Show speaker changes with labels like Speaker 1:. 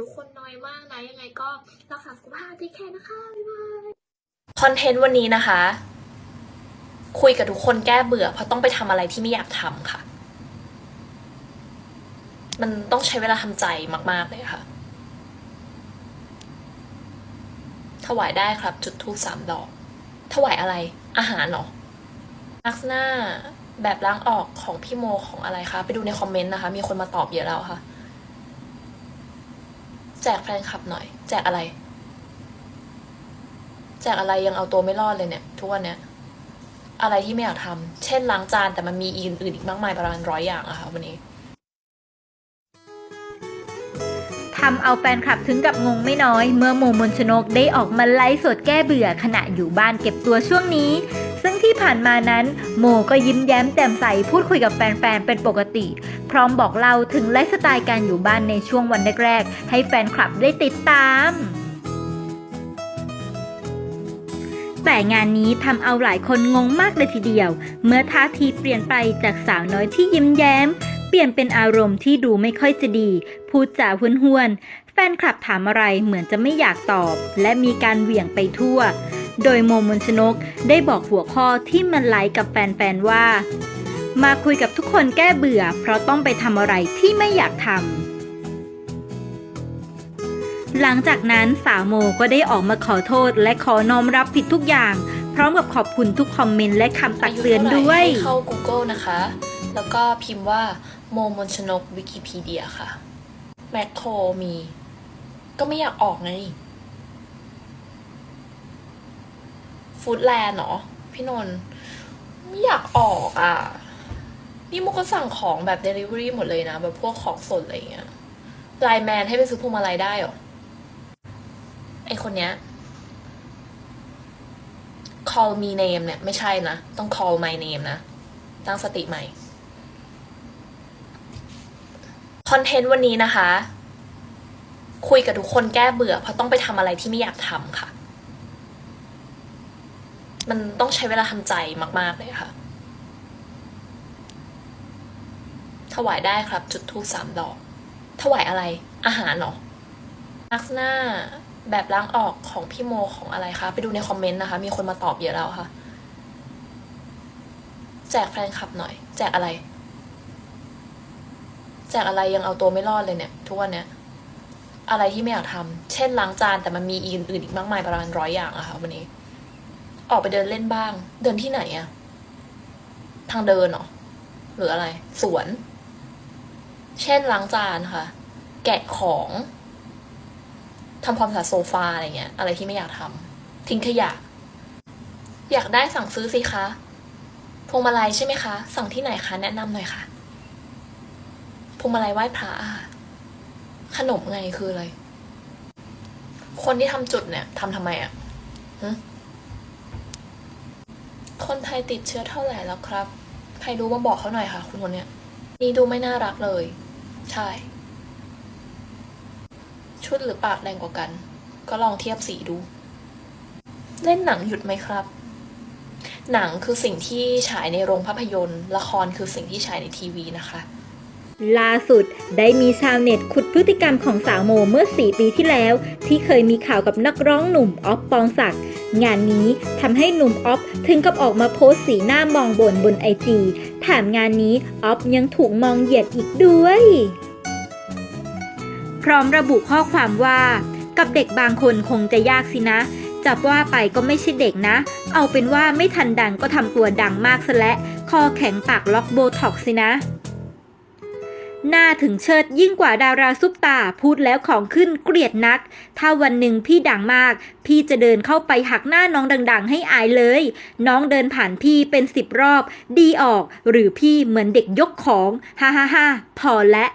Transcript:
Speaker 1: ทุกคนน้อยมากนะยังไงก็รักษาสุขภาพที่แค่นะคะบ๊ายบาย
Speaker 2: คอนเทนต์วันนี้นะคะ คุยกับทุกคนแก้เบื่อ เพราะต้องไปทำอะไรที่ไม่อยากทำค่ะ มันต้องใช้เวลาทำใจมาก ๆ เลยค่ะ ถวายได้ครับ จุดทูปสามดอก ถวายอะไร อาหารเหรอลักษณะแบบล้างออกของพี่โมของอะไรคะ ไปดูในคอมเมนต์นะคะ มีคนมาตอบเยอะแล้วค่ะ แจกแฟนคลับหน่อย แจกอะไร แจกอะไรยังเอาตัวไม่รอดเลยเนี่ย ทุกวันเนี้ยอะไรที่ไม่อยากทำเช่นล้างจานแต่มันมีอื่นๆอีกมากมายประมาณร้อยอย่างอะค่ะวันนี้
Speaker 3: ทำเอาแฟนคลับถึงกับงงไม่น้อย เมื่อโมมนชนกได้ออกมาไลฟ์สดแก้เบื่อขณะอยู่บ้านเก็บตัวช่วงนี้ ที่ผ่านมานั้น โมก็ยิ้มแย้มแจ่มใสพูดคุยกับแฟนๆ เป็นปกติ พร้อมบอกเล่าถึงไลฟ์สไตล์การอยู่บ้านในช่วงวันแรกๆ ให้แฟนคลับได้ติดตามแต่งานนี้ทำเอาหลายคนงงมากเลยทีเดียว เมื่อท่าทีเปลี่ยนไปจากสาวน้อยที่ยิ้มแย้ม เปลี่ยนเป็นอารมณ์ที่ดูไม่ค่อยจะดี พูดจาห้วนๆแฟนคลับถามอะไรเหมือนจะไม่อยากตอบ และมีการเหวี่ยงไปทั่ว โดยโมมนชนกได้บอกหัวข้อที่มันไลค์กับแฟนๆว่า มาคุยกับทุกคนแก้เบื่อ เพราะต้องไปทำอะไรที่ไม่อยากทำหลังจากนั้นสาวโมก็ได้ออกมาขอโทษและขอน้อมรับผิดทุกอย่าง พร้อมกับขอบคุณทุกคอมเมนต์และคำตักเตือนด้วย
Speaker 2: ให้เข้า Google นะคะ แล้วก็พิมพ์ว่าโมมนชนกวิกิพีเดียค่ะแมคโครมี ก็ไม่อยากออกไง ฟู้ดแลนด์เหรอพี่นนท์ไม่อยากออกอะ นี่มุกก็สั่งของแบบ Delivery หมดเลยนะ แบบพวกของสดอะไรเงี้ยไลแมนให้ไปซื้อพวงมาลัยได้เหรอ ไอคนเนี้ย call me name เนี่ย ไม่ใช่นะ ต้อง call my name นะ ตั้งสติใหม่ คอนเทนต์วันนี้นะคะ คุยกับทุกคนแก้เบื่อ เพราะต้องไปทำอะไรที่ไม่อยากทำค่ะ มันต้องใช้เวลาทำใจมาก ๆ เลยค่ะ ถวายได้ครับ จุดทูปสามดอก ถวายอะไร อาหารเหรอลักษณะแบบล้างออกของพี่โมของอะไรคะ ไปดูในคอมเมนต์นะคะ มีคนมาตอบเยอะแล้วค่ะ แจกแฟนคลับหน่อย แจกอะไร แจกอะไรยังเอาตัวไม่รอดเลยเนี่ย ทุกวันเนี้ย อะไรที่ไม่อยากทำเช่นล้างจานแต่มันมีอื่นๆอีกมากมายประมาณร้อยอย่างอะค่ะวันนี้ ออกไปเดินเล่นบ้าง เดินที่ไหนอะทางเดินหรอ หรืออะไร สวน เช่นล้างจานค่ะ แกะของทำความสะอาดโซฟาอะไรเงี้ย อะไรที่ไม่อยากทำทิ้งขยะ อยากได้สั่งซื้อสิคะ พวงมาลัยใช่ไหมคะ สั่งที่ไหนคะแนะนำหน่อยค่ะ พวงมาลัยไหว้พระอะขนมไงคืออะไร คนที่ทำจุดเนี่ยทำทำไมอะหึ คนไทยติดเชื้อเท่าไหร่แล้วครับ ใครรู้มาบอกเขาหน่อยค่ะ คุณคนเนี้ยนี่ดูไม่น่ารักเลย ใช่ ชุดหรือปากแดงกว่ากัน ก็ลองเทียบสีดู เล่นหนังหยุดไหมครับ หนังคือสิ่งที่ฉายในโรงภาพยนตร์ ละครคือสิ่งที่ฉายในทีวีนะคะ
Speaker 3: ล่าสุดได้มีชาวเน็ตขุดพฤติกรรมของสาวโมเมื่อ 4 ปีที่แล้ว ที่เคยมีข่าวกับนักร้องหนุ่มออฟปองศักดิ์งานนี้ทำให้หนุ่มออฟถึงกับออกมาโพสต์สีหน้ามองบนบนไอจีแถมงานนี้ออฟยังถูกมองเหยียดอีกด้วย พร้อมระบุข้อความว่า กับเด็กบางคนคงจะยากสินะ จับว่าไปก็ไม่ใช่เด็กนะ เอาเป็นว่าไม่ทันดังก็ทำตัวดังมากซะและคอแข็งปากล็อกโบท็อกซ์สินะ หน้าถึงเชิดยิ่งกว่าดาราซุปตา พูดแล้วของขึ้นเกลียดนัก ถ้าวันหนึ่งพี่ดังมาก พี่จะเดินเข้าไปหักหน้าน้องดัง ๆ ให้อายเลย น้องเดินผ่านพี่เป็นสิบรอบ ดีออก หรือพี่เหมือนเด็กยกของ ฮ่าฮ่าฮ่าพอและ